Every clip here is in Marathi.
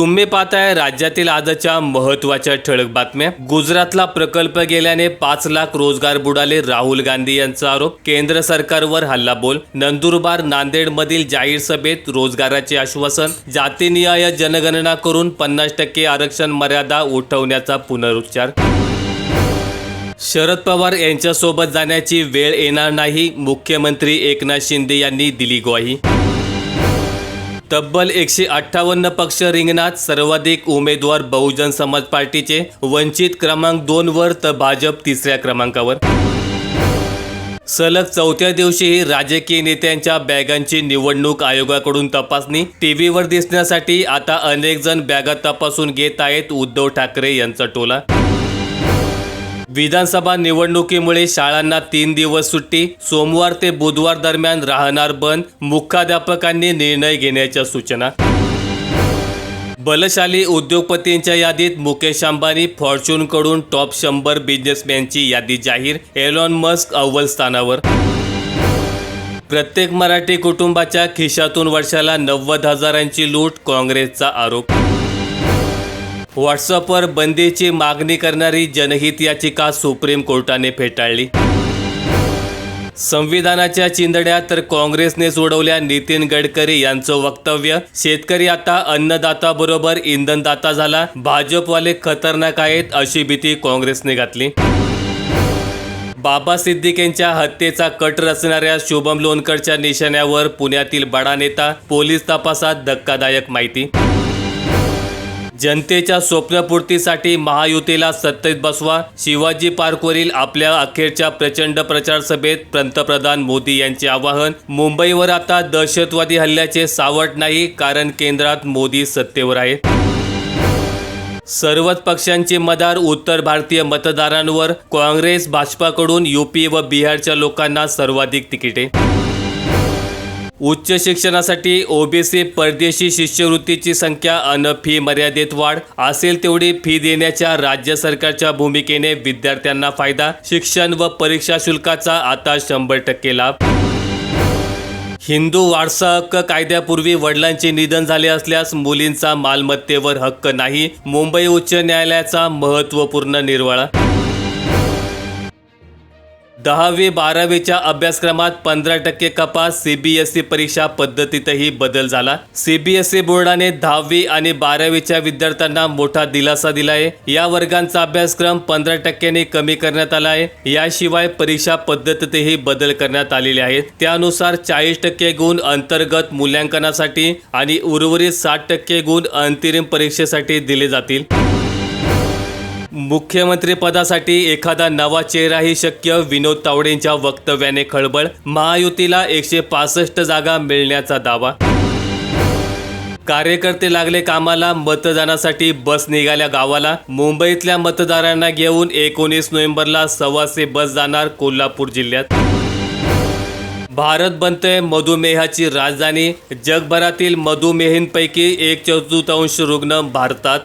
तुम्ही पाहताय राज्यातील आजच्या महत्त्वाच्या ठळक बातम्या. गुजरातला प्रकल्प गेल्याने पाच लाख रोजगार बुडाले राहुल गांधी यांचा आरोप. केंद्र सरकारवर हल्लाबोल. नंदुरबार नांदेड मधील जाहीर सभेत रोजगाराचे आश्वासन. जातीनिहाय जनगणना करून पन्नास टक्के आरक्षण मर्यादा उठवण्याचा पुनरुच्चार. शरद पवार यांच्यासोबत जाण्याची वेळ येणार नाही. मुख्यमंत्री एकनाथ शिंदे यांनी दिली ग्वाही. तब्बल एकशे अठ्ठावन्न पक्ष रिंगणात सर्वाधिक उमेदवार बहुजन समाज पार्टीचे वंचित क्रमांक दोन वर तर भाजप तिसऱ्या क्रमांकावर. सलग चौथ्या दिवशीही राजकीय नेत्यांच्या बॅगांची निवडणूक आयोगाकडून तपासणी टीव्हीवर दिसण्यासाठी आता अनेक जण बॅगा तपासून घेत आहेत उद्धव ठाकरे यांचा टोला. विधानसभा निवडणुकीमुळे शाळांना तीन दिवस सुट्टी सोमवार ते बुधवार दरम्यान राहणार बंद मुख्याध्यापकांनी निर्णय घेण्याच्या सूचना. बलशाली उद्योगपतींच्या यादीत मुकेश अंबानी फॉर्च्यूनकडून टॉप शंभर बिझनेसमॅनची यादी जाहीर एलॉन मस्क अव्वल स्थानावर. प्रत्येक मराठी कुटुंबाच्या खिशातून वर्षाला नव्वद हजारांची लूट काँग्रेसचा आरोप. व्हॉट्सअपवर बंदीची मागणी करणारी जनहित याचिका सुप्रीम कोर्टाने फेटाळली. संविधानाच्या चिंदड्या तर काँग्रेसने सोडवल्या नितीन गडकरी यांचं वक्तव्य. शेतकरी आता अन्नदाता बरोबर इंधनदाता झाला. भाजपवाले खतरनाक आहेत अशी भीती काँग्रेसने घातली. बाबा सिद्दीक यांच्या हत्येचा कट रचणाऱ्या शुभम लोणकरच्या निशाण्यावर पुण्यातील बडा नेता पोलीस तपासात धक्कादायक माहिती. जनतेच्या स्वप्नपूर्तीसाठी महायुतीला सत्तेत बसवा. शिवाजी पार्कवरील आपल्या अखेरच्या प्रचंड प्रचार सभेत पंतप्रधान मोदी यांचे आवाहन. मुंबईवर आता दहशतवादी हल्ल्याचे सावट नाही कारण केंद्रात मोदी सत्तेवर आहेत. सर्वच पक्षांचे मदार उत्तर भारतीय मतदारांवर. काँग्रेस भाजपाकडून युपी व बिहारच्या लोकांना सर्वाधिक तिकिटे. उच्च शिक्षणासाठी ओबीसी परदेशी शिष्यवृत्तीची संख्या अन फी मर्यादेत वाढ. असेल तेवढी फी देण्याच्या राज्य सरकारच्या भूमिकेने विद्यार्थ्यांना फायदा. शिक्षण व परीक्षा शुल्काचा आता शंभर टक्के लाभ. हिंदू वारसा हक्क कायद्यापूर्वी वडिलांचे निधन झाले असल्यास मुलींचा मालमत्तेवर हक्क नाही. मुंबई उच्च न्यायालयाचा महत्त्वपूर्ण निर्वाळा. दहावी बारावीच्या अभ्यासक्रमात पंधरा टक्के कपात सीबीएसई परीक्षा पद्धतीतही बदल झाला. सीबीएसई बोर्डाने दहावी आणि बारावीच्या विद्यार्थ्यांना मोठा दिलासा दिला आहे या वर्गांचा अभ्यासक्रम पंधरा टक्क्यांनी कमी करण्यात आला आहे. याशिवाय परीक्षा पद्धतीतही बदल करण्यात आलेले आहेत. त्यानुसार चाळीस टक्के गुण अंतर्गत मूल्यांकनासाठी आणि उर्वरित साठ टक्के गुण अंतिम परीक्षेसाठी दिले जातील. मुख्यमंत्री पदासाठी एखादा नवा चेहराही शक्य विनोद तावडेंच्या वक्तव्याने खळबळ. महायुतीला एकशे पासष्ट जागा मिळण्याचा दावा. कार्यकर्ते लागले कामाला मतदानासाठी बस निघाल्या गावाला. मुंबईतल्या मतदारांना घेऊन एकोणीस नोव्हेंबरला सव्वाशे बस जाणार कोल्हापूर जिल्ह्यात. भारत बनतोय मधुमेहाची राजधानी. जगभरातील मधुमेहींपैकी एक चतुर्थांश रुग्ण भारतात.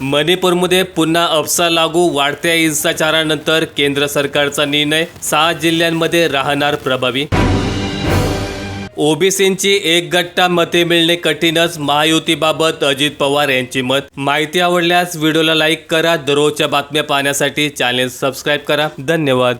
मणिपूरमध्ये पुन्हा अफसा लागू वाढत्या हिंसाचारानंतर केंद्र सरकारचा निर्णय सहा जिल्ह्यांमध्ये राहणार प्रभावी. ओबीसींची एक गट्टा मते मिळणे कठीणच महायुतीबाबत अजित पवार यांची मत. माहिती आवडल्यास व्हिडिओला लाईक करा दररोजच्या बातम्या पाहण्यासाठी चॅनेल सबस्क्राईब करा. धन्यवाद.